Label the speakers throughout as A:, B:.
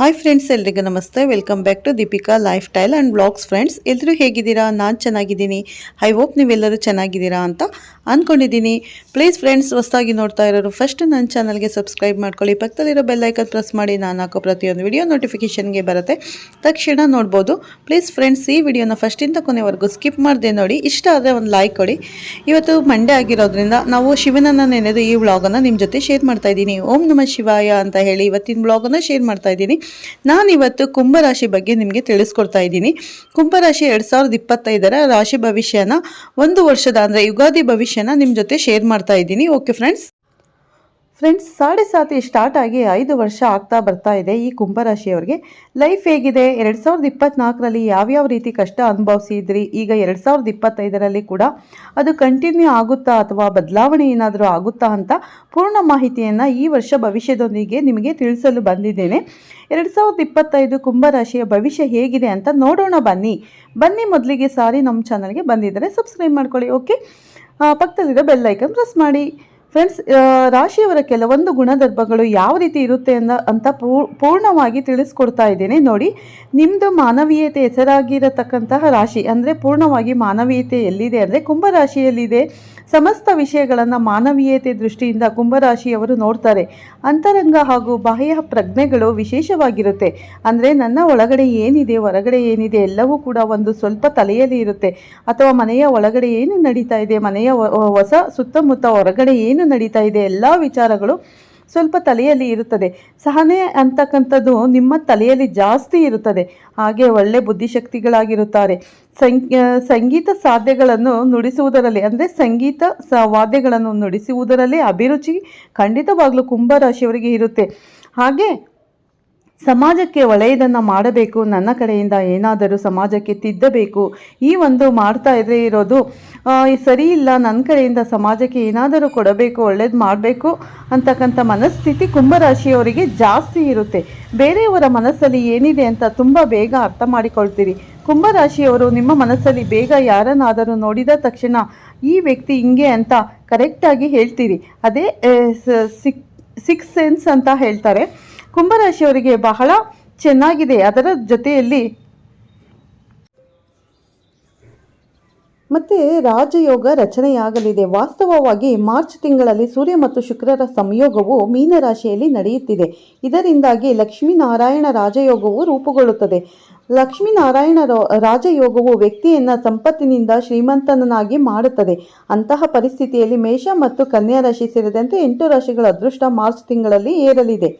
A: Hi friends ಎಲ್ರಿಗೂ ನಮಸ್ತೆ. Welcome back to Deepika lifestyle and blogs friends ಎಲ್ಲರೂ ಹೇಗಿದ್ದೀರಾ? ನಾನು ಚೆನ್ನಾಗಿದ್ದೀನಿ. ಐ ಹೋಪ್ ನೀವೆಲ್ಲರೂ ಚೆನ್ನಾಗಿದ್ದೀರಾ ಅಂತ ಅಂದ್ಕೊಂಡಿದ್ದೀನಿ ಪ್ಲೀಸ್ ಫ್ರೆಂಡ್ಸ್ ಹೊಸದಾಗಿ ನೋಡ್ತಾ ಇರೋರು ಫಸ್ಟ್ ನನ್ನ ಚಾನಲ್ಗೆ ಸಬ್ಸ್ಕ್ರೈಬ್ ಮಾಡ್ಕೊಳ್ಳಿ. ಪಕ್ಕದಲ್ಲಿರೋ ಬೆಲ್ಲೈಕನ್ ಪ್ರೆಸ್ ಮಾಡಿ, ನಾನು ಹಾಕೋ ಪ್ರತಿಯೊಂದು ವಿಡಿಯೋ ನೋಟಿಫಿಕೇಷನ್ಗೆ ಬರುತ್ತೆ. ತಕ್ಷಣ ನೋಡ್ಬೋದು. ಪ್ಲೀಸ್ ಫ್ರೆಂಡ್ಸ್ ಈ ವಿಡಿಯೋನ ಫಸ್ಟಿಂದ ಕೊನೆವರೆಗೂ ಸ್ಕಿಪ್ ಮಾಡಿದೆ ನೋಡಿ. ಇಷ್ಟ ಆದರೆ ಒಂದು ಲೈಕ್ ಕೊಡಿ. ಇವತ್ತು ಮಂಡೇ ಆಗಿರೋದ್ರಿಂದ ನಾವು ಶಿವನನ್ನು ನೆನೆದು ಈ ವ್ಲಾಗನ್ನು ನಿಮ್ಮ ಜೊತೆ ಶೇರ್ ಮಾಡ್ತಾ ಇದ್ದೀನಿ. ಓಂ ನಮ ಶಿವಾಯ ಅಂತ ಹೇಳಿ ಇವತ್ತಿನ ವ್ಲಾಗನ್ನು ಶೇರ್ ಮಾಡ್ತಾ ಇದ್ದೀನಿ. ನಾನಿವತ್ತು ಕುಂಭರಾಶಿ ಬಗ್ಗೆ ನಿಮಗೆ ತಿಳಿಸ್ಕೊಡ್ತಾ ಇದ್ದೀನಿ. ಕುಂಭರಾಶಿ ಎರಡು ಸಾವಿರದ ಇಪ್ಪತ್ತೈದರ ರಾಶಿ ಭವಿಷ್ಯನ ಒಂದು ವರ್ಷದ ಅಂದರೆ ಯುಗಾದಿ ಭವಿಷ್ಯನ ನಿಮ್ಮ ಜೊತೆ ಶೇರ್ ಮಾಡ್ತಾ ಇದ್ದೀನಿ. Okay friends friends Sade Sati start ಆಗಿ ಐದು ವರ್ಷ ಆಗ್ತಾ ಬರ್ತಾ ಇದೆ ಈ ಕುಂಭರಾಶಿಯವರಿಗೆ. ಲೈಫ್ ಹೇಗಿದೆ? ಎರಡು ಸಾವಿರದ ಇಪ್ಪತ್ತ್ನಾಲ್ಕರಲ್ಲಿ ಯಾವ್ಯಾವ ರೀತಿ ಕಷ್ಟ ಅನುಭವಿಸಿದ್ರಿ? ಈಗ ಎರಡು ಸಾವಿರದ ಇಪ್ಪತ್ತೈದರಲ್ಲಿ ಕೂಡ ಅದು ಕಂಟಿನ್ಯೂ ಆಗುತ್ತಾ ಅಥವಾ ಬದಲಾವಣೆ ಏನಾದರೂ ಆಗುತ್ತಾ ಅಂತ ಪೂರ್ಣ ಮಾಹಿತಿಯನ್ನು ಈ ವರ್ಷ ಭವಿಷ್ಯದೊಂದಿಗೆ ನಿಮಗೆ ತಿಳಿಸಲು ಬಂದಿದ್ದೇನೆ. ಎರಡು ಸಾವಿರದ ಇಪ್ಪತ್ತೈದು ಕುಂಭರಾಶಿಯ ಭವಿಷ್ಯ ಹೇಗಿದೆ ಅಂತ ನೋಡೋಣ ಬನ್ನಿ. ಬನ್ನಿ ಮೊದಲಿಗೆ ಸಾರಿ ನಮ್ಮ ಚಾನಲ್ಗೆ ಬಂದಿದ್ದರೆ ಸಬ್ಸ್ಕ್ರೈಬ್ ಮಾಡ್ಕೊಳ್ಳಿ ಓಕೆ ಪಕ್ಕದಲ್ಲಿರೋ ಬೆಲ್ಲೈಕನ್ ಪ್ರೆಸ್ ಮಾಡಿ. ಫ್ರೆಂಡ್ಸ್ ರಾಶಿಯವರ ಕೆಲವೊಂದು ಗುಣಧರ್ಮಗಳು ಯಾವ ರೀತಿ ಇರುತ್ತೆ ಅಂದ, ಅಂತ ಪೂರ್ಣವಾಗಿ ತಿಳಿಸ್ಕೊಡ್ತಾ ಇದ್ದೇನೆ. ನೋಡಿ ನಿಮ್ಮದು ಮಾನವೀಯತೆ ಹೆಸರಾಗಿರತಕ್ಕಂತಹ ರಾಶಿ, ಅಂದರೆ ಪೂರ್ಣವಾಗಿ ಮಾನವೀಯತೆ ಎಲ್ಲಿದೆ ಅಂದರೆ ಕುಂಭರಾಶಿಯಲ್ಲಿದೆ. ಸಮಸ್ತ ವಿಷಯಗಳನ್ನು ಮಾನವೀಯತೆ ದೃಷ್ಟಿಯಿಂದ ಕುಂಭರಾಶಿಯವರು ನೋಡ್ತಾರೆ. ಅಂತರಂಗ ಹಾಗೂ ಬಾಹ್ಯ ಪ್ರಜ್ಞೆಗಳು ವಿಶೇಷವಾಗಿರುತ್ತೆ. ಅಂದರೆ ನನ್ನ ಒಳಗಡೆ ಏನಿದೆ, ಹೊರಗಡೆ ಏನಿದೆ, ಎಲ್ಲವೂ ಕೂಡ ಒಂದು ಸ್ವಲ್ಪ ತಲೆಯಲ್ಲಿ ಇರುತ್ತೆ. ಅಥವಾ ಮನೆಯ ಒಳಗಡೆ ಏನು ನಡೀತಾ ಇದೆ, ಮನೆಯ ಹೊಸ ಸುತ್ತಮುತ್ತ ಹೊರಗಡೆ ಏನು ನಡೀತಾ ಇದೆ, ಎಲ್ಲ ವಿಚಾರಗಳು ಸ್ವಲ್ಪ ತಲೆಯಲ್ಲಿ ಇರುತ್ತದೆ. ಸಹನೆ ಅಂತಕ್ಕಂಥದ್ದು ನಿಮ್ಮ ತಲೆಯಲ್ಲಿ ಜಾಸ್ತಿ ಇರುತ್ತದೆ. ಹಾಗೆ ಒಳ್ಳೆ ಬುದ್ಧಿಶಕ್ತಿಗಳಾಗಿರುತ್ತಾರೆ. ಸಂಗ್ ಸಂಗೀತ ಸಾಧ್ಯಗಳನ್ನು ನುಡಿಸುವುದರಲ್ಲಿ, ಅಂದರೆ ಸಂಗೀತ ವಾದ್ಯಗಳನ್ನು ನುಡಿಸುವುದರಲ್ಲಿ ಅಭಿರುಚಿ ಖಂಡಿತವಾಗ್ಲೂ ಕುಂಭರಾಶಿಯವರಿಗೆ ಇರುತ್ತೆ. ಹಾಗೆ ಸಮಾಜಕ್ಕೆ ಒಳ್ಳೆಯದನ್ನು ಮಾಡಬೇಕು, ನನ್ನ ಕಡೆಯಿಂದ ಏನಾದರೂ ಸಮಾಜಕ್ಕೆ ತಿದ್ದಬೇಕು, ಈ ಒಂದು ಮಾಡ್ತಾ ಇದ್ರೆ ಇರೋದು ಸರಿ ಇಲ್ಲ ನನ್ನ ಕಡೆಯಿಂದ ಸಮಾಜಕ್ಕೆ ಏನಾದರೂ ಕೊಡಬೇಕು, ಒಳ್ಳೇದು ಮಾಡಬೇಕು ಅಂತಕ್ಕಂಥ ಮನಸ್ಥಿತಿ ಕುಂಭರಾಶಿಯವರಿಗೆ ಜಾಸ್ತಿ ಇರುತ್ತೆ. ಬೇರೆಯವರ ಮನಸ್ಸಲ್ಲಿ ಏನಿದೆ ಅಂತ ತುಂಬ ಬೇಗ ಅರ್ಥ ಮಾಡಿಕೊಳ್ತೀರಿ. ಕುಂಭರಾಶಿಯವರು ನಿಮ್ಮ ಮನಸ್ಸಲ್ಲಿ ಬೇಗ ಯಾರನ್ನಾದರೂ ನೋಡಿದ ತಕ್ಷಣ ಈ ವ್ಯಕ್ತಿ ಹಿಂಗೆ ಅಂತ ಕರೆಕ್ಟಾಗಿ ಹೇಳ್ತೀರಿ. ಅದೇ ಸಿಕ್ಸ್ ಸೆನ್ಸ್ ಅಂತ ಹೇಳ್ತಾರೆ. ಕುಂಭರಾಶಿಯವರಿಗೆ ಬಹಳ ಚೆನ್ನಾಗಿದೆ. ಅದರ ಜೊತೆಯಲ್ಲಿ ಮತ್ತೆ ರಾಜಯೋಗ ರಚನೆಯಾಗಲಿದೆ. ವಾಸ್ತವವಾಗಿ ಮಾರ್ಚ್ ತಿಂಗಳಲ್ಲಿ ಸೂರ್ಯ ಮತ್ತು ಶುಕ್ರರ ಸಂಯೋಗವು ಮೀನರಾಶಿಯಲ್ಲಿ ನಡೆಯುತ್ತಿದೆ. ಇದರಿಂದಾಗಿ ಲಕ್ಷ್ಮೀನಾರಾಯಣ ರಾಜಯೋಗವು ರೂಪುಗೊಳ್ಳುತ್ತದೆ. ಲಕ್ಷ್ಮೀನಾರಾಯಣ ರಾಜಯೋಗವು ವ್ಯಕ್ತಿಯನ್ನು ಸಂಪತ್ತಿನಿಂದ ಶ್ರೀಮಂತನನ್ನಾಗಿ ಮಾಡುತ್ತದೆ. ಅಂತಹ ಪರಿಸ್ಥಿತಿಯಲ್ಲಿ ಮೇಷ ಮತ್ತು ಕನ್ಯಾ ರಾಶಿ ಸೇರಿದಂತೆ ಎಂಟು ರಾಶಿಗಳ ಅದೃಷ್ಟ ಮಾರ್ಚ್ ತಿಂಗಳಲ್ಲಿ ಏರಲಿದೆ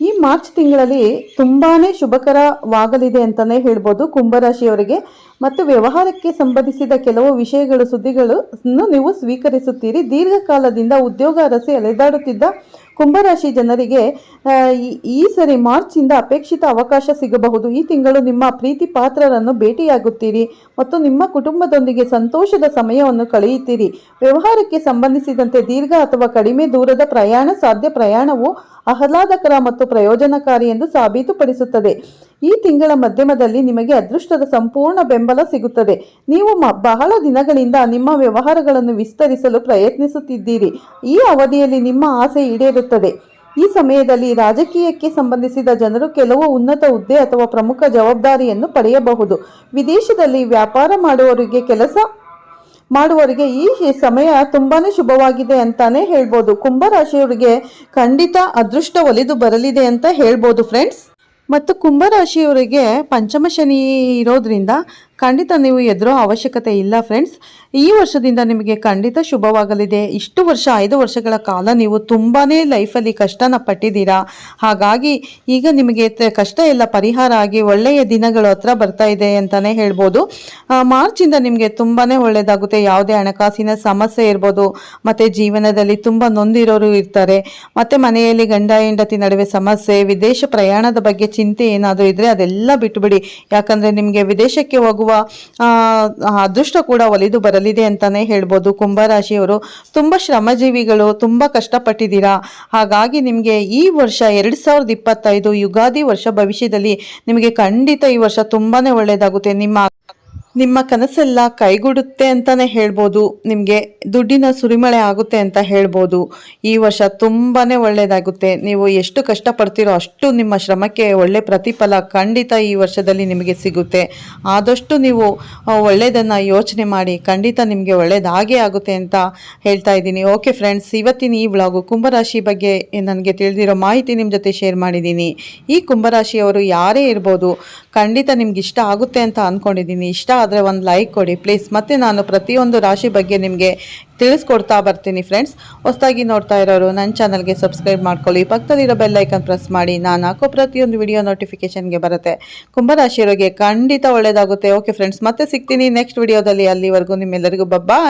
A: ಈ ಮಾರ್ಚ್ ತಿಂಗಳಲ್ಲಿ ತುಂಬಾನೇ ಶುಭಕರವಾಗಲಿದೆ ಅಂತಲೇ ಹೇಳ್ಬೋದು ಕುಂಭರಾಶಿಯವರಿಗೆ. ಮತ್ತು ವ್ಯವಹಾರಕ್ಕೆ ಸಂಬಂಧಿಸಿದ ಕೆಲವು ವಿಷಯಗಳು, ಸುದ್ದಿಗಳನ್ನು ನೀವು ಸ್ವೀಕರಿಸುತ್ತೀರಿ. ದೀರ್ಘಕಾಲದಿಂದ ಉದ್ಯೋಗ ಅರಸಿ ಅಲೆದಾಡುತ್ತಿದ್ದ ಕುಂಭರಾಶಿ ಜನರಿಗೆ ಈ- ಈ ಸರಿ ಮಾರ್ಚಿಂದ ಅಪೇಕ್ಷಿತ ಅವಕಾಶ ಸಿಗಬಹುದು. ಈ ತಿಂಗಳು ನಿಮ್ಮ ಪ್ರೀತಿ ಪಾತ್ರರನ್ನು ಭೇಟಿಯಾಗುತ್ತೀರಿ ಮತ್ತು ನಿಮ್ಮ ಕುಟುಂಬದೊಂದಿಗೆ ಸಂತೋಷದ ಸಮಯವನ್ನು ಕಳೆಯುತ್ತೀರಿ. ವ್ಯವಹಾರಕ್ಕೆ ಸಂಬಂಧಿಸಿದಂತೆ ದೀರ್ಘ ಅಥವಾ ಕಡಿಮೆ ದೂರದ ಪ್ರಯಾಣ ಸಾಧ್ಯ. ಪ್ರಯಾಣವು ಆಹ್ಲಾದಕರ ಮತ್ತು ಪ್ರಯೋಜನಕಾರಿ ಎಂದು ಸಾಬೀತುಪಡಿಸುತ್ತದೆ. ಈ ತಿಂಗಳ ಮಧ್ಯಮದಲ್ಲಿ ನಿಮಗೆ ಅದೃಷ್ಟದ ಸಂಪೂರ್ಣ ಬೆಂಬಲ ಸಿಗುತ್ತದೆ. ನೀವು ಬಹಳ ದಿನಗಳಿಂದ ನಿಮ್ಮ ವ್ಯವಹಾರಗಳನ್ನು ವಿಸ್ತರಿಸಲು ಪ್ರಯತ್ನಿಸುತ್ತಿದ್ದೀರಿ. ಈ ಅವಧಿಯಲ್ಲಿ ನಿಮ್ಮ ಆಸೆ ಈಡೇರುತ್ತದೆ. ಈ ಸಮಯದಲ್ಲಿ ರಾಜಕೀಯಕ್ಕೆ ಸಂಬಂಧಿಸಿದ ಜನರು ಕೆಲವು ಉನ್ನತ ಹುದ್ದೆ ಅಥವಾ ಪ್ರಮುಖ ಜವಾಬ್ದಾರಿಯನ್ನು ಪಡೆಯಬಹುದು. ವಿದೇಶದಲ್ಲಿ ವ್ಯಾಪಾರ ಮಾಡುವವರಿಗೆ ಕೆಲಸ ಮಾಡುವವರಿಗೆ ಈ ಸಮಯ ತುಂಬಾನೇ ಶುಭವಾಗಿದೆ ಅಂತಾನೆ ಹೇಳ್ಬೋದು. ಕುಂಭರಾಶಿಯವರಿಗೆ ಖಂಡಿತ ಅದೃಷ್ಟ ಒಲಿದು ಬರಲಿದೆ ಅಂತ ಹೇಳ್ಬೋದು ಫ್ರೆಂಡ್ಸ್ ಮತ್ತು ಕುಂಭರಾಶಿಯವರಿಗೆ ಪಂಚಮ ಶನಿ ಇರೋದ್ರಿಂದ ಖಂಡಿತ ನೀವು ಎದುರೋ ಅವಶ್ಯಕತೆ ಇಲ್ಲ ಫ್ರೆಂಡ್ಸ್ ಈ ವರ್ಷದಿಂದ ನಿಮಗೆ ಖಂಡಿತ ಶುಭವಾಗಲಿದೆ. ಇಷ್ಟು ವರ್ಷ, ಐದು ವರ್ಷಗಳ ಕಾಲ ನೀವು ತುಂಬಾ ಲೈಫಲ್ಲಿ ಕಷ್ಟನ ಪಟ್ಟಿದ್ದೀರಾ? ಹಾಗಾಗಿ ಈಗ ನಿಮಗೆ ಕಷ್ಟ ಎಲ್ಲ ಪರಿಹಾರ ಆಗಿ ಒಳ್ಳೆಯ ದಿನಗಳು ಹತ್ರ ಬರ್ತಾ ಇದೆ ಅಂತಲೇ ಹೇಳ್ಬೋದು. ಮಾರ್ಚಿಂದ ನಿಮಗೆ ತುಂಬಾ ಒಳ್ಳೆಯದಾಗುತ್ತೆ ಯಾವುದೇ ಹಣಕಾಸಿನ ಸಮಸ್ಯೆ ಇರ್ಬೋದು, ಮತ್ತು ಜೀವನದಲ್ಲಿ ತುಂಬ ನೊಂದಿರೋರು ಇರ್ತಾರೆ, ಮತ್ತು ಮನೆಯಲ್ಲಿ ಗಂಡ, ಹೆಂಡತಿ ನಡುವೆ ಸಮಸ್ಯೆ, ವಿದೇಶ ಪ್ರಯಾಣದ ಬಗ್ಗೆ ಚಿಂತೆ ಏನಾದರೂ ಇದ್ದರೆ ಅದೆಲ್ಲ ಬಿಟ್ಟುಬಿಡಿ ಯಾಕಂದರೆ ನಿಮಗೆ ವಿದೇಶಕ್ಕೆ ಹೋಗುವ ಅದೃಷ್ಟ ಕೂಡ ಒಲಿದು ಬರಲಿದೆ ಅಂತಾನೆ ಹೇಳ್ಬೋದು. ಕುಂಭರಾಶಿಯವರು ತುಂಬ ಶ್ರಮಜೀವಿಗಳು, ತುಂಬ ಕಷ್ಟಪಟ್ಟಿದ್ದೀರಾ? ಹಾಗಾಗಿ ನಿಮಗೆ ಈ ವರ್ಷ ಎರಡು ಸಾವಿರದ ಇಪ್ಪತ್ತೈದು ಯುಗಾದಿ ವರ್ಷ ಭವಿಷ್ಯದಲ್ಲಿ ನಿಮಗೆ ಖಂಡಿತ ಈ ವರ್ಷ ತುಂಬಾ ಒಳ್ಳೆಯದಾಗುತ್ತೆ ನಿಮ್ಮ ನಿಮ್ಮ ಕನಸೆಲ್ಲ ಕೈಗೂಡುತ್ತೆ ಅಂತಾನೆ ಹೇಳ್ಬೋದು. ನಿಮಗೆ ದುಡ್ಡಿನ ಸುರಿಮಳೆ ಆಗುತ್ತೆ ಅಂತ ಹೇಳ್ಬೋದು. ಈ ವರ್ಷ ತುಂಬಾ ಒಳ್ಳೆಯದಾಗುತ್ತೆ ನೀವು ಎಷ್ಟು ಕಷ್ಟಪಡ್ತೀರೋ ಅಷ್ಟು ನಿಮ್ಮ ಶ್ರಮಕ್ಕೆ ಒಳ್ಳೆ ಪ್ರತಿಫಲ ಖಂಡಿತ ಈ ವರ್ಷದಲ್ಲಿ ನಿಮಗೆ ಸಿಗುತ್ತೆ. ಆದಷ್ಟು ನೀವು ಒಳ್ಳೆಯದನ್ನು ಯೋಚನೆ ಮಾಡಿ ಖಂಡಿತ ನಿಮಗೆ ಒಳ್ಳೆಯದಾಗೇ ಆಗುತ್ತೆ ಅಂತ ಹೇಳ್ತಾ ಇದ್ದೀನಿ. ಓಕೆ ಫ್ರೆಂಡ್ಸ್, ಇವತ್ತಿನ ಈ ವ್ಲಾಗು ಕುಂಭರಾಶಿ ಬಗ್ಗೆ ನನಗೆ ತಿಳಿದಿರೋ ಮಾಹಿತಿ ನಿಮ್ಮ ಜೊತೆ ಶೇರ್ ಮಾಡಿದ್ದೀನಿ. ಈ ಕುಂಭರಾಶಿಯವರು ಯಾರೇ ಇರ್ಬೋದು ಖಂಡಿತ ನಿಮ್ಗೆ ಇಷ್ಟ ಆಗುತ್ತೆ ಅಂತ ಅಂದ್ಕೊಂಡಿದ್ದೀನಿ ಇಷ್ಟ ಆದರೆ ಒಂದು ಲೈಕ್ ಕೊಡಿ. ಪ್ಲೀಸ್ ಮತ್ತು ನಾನು ಪ್ರತಿಯೊಂದು ರಾಶಿ ಬಗ್ಗೆ ನಿಮಗೆ ತಿಳಿಸ್ಕೊಡ್ತಾ ಬರ್ತೀನಿ ಫ್ರೆಂಡ್ಸ್ ಹೊಸದಾಗಿ ನೋಡ್ತಾ ಇರೋರು ನನ್ನ ಚಾನಲ್ಗೆ ಸಬ್ಸ್ಕ್ರೈಬ್ ಮಾಡ್ಕೊಳ್ಳಿ. ಪಕ್ಕದಲ್ಲಿರೋ ಬೆಲ್ಲೈಕನ್ ಪ್ರೆಸ್ ಮಾಡಿ. ನಾನು ಹಾಕೋ ಪ್ರತಿಯೊಂದು ವಿಡಿಯೋ ನೋಟಿಫಿಕೇಷನ್ಗೆ ಬರುತ್ತೆ. ಕುಂಭರಾಶಿಯವರಿಗೆ ಖಂಡಿತ ಒಳ್ಳೆಯದಾಗುತ್ತೆ ಓಕೆ ಫ್ರೆಂಡ್ಸ್ ಮತ್ತೆ ಸಿಗ್ತೀನಿ ನೆಕ್ಸ್ಟ್ ವಿಡಿಯೋದಲ್ಲಿ ಅಲ್ಲಿವರೆಗೂ ನಿಮ್ಮೆಲ್ಲರಿಗೂ ಬಬ್ಬಾ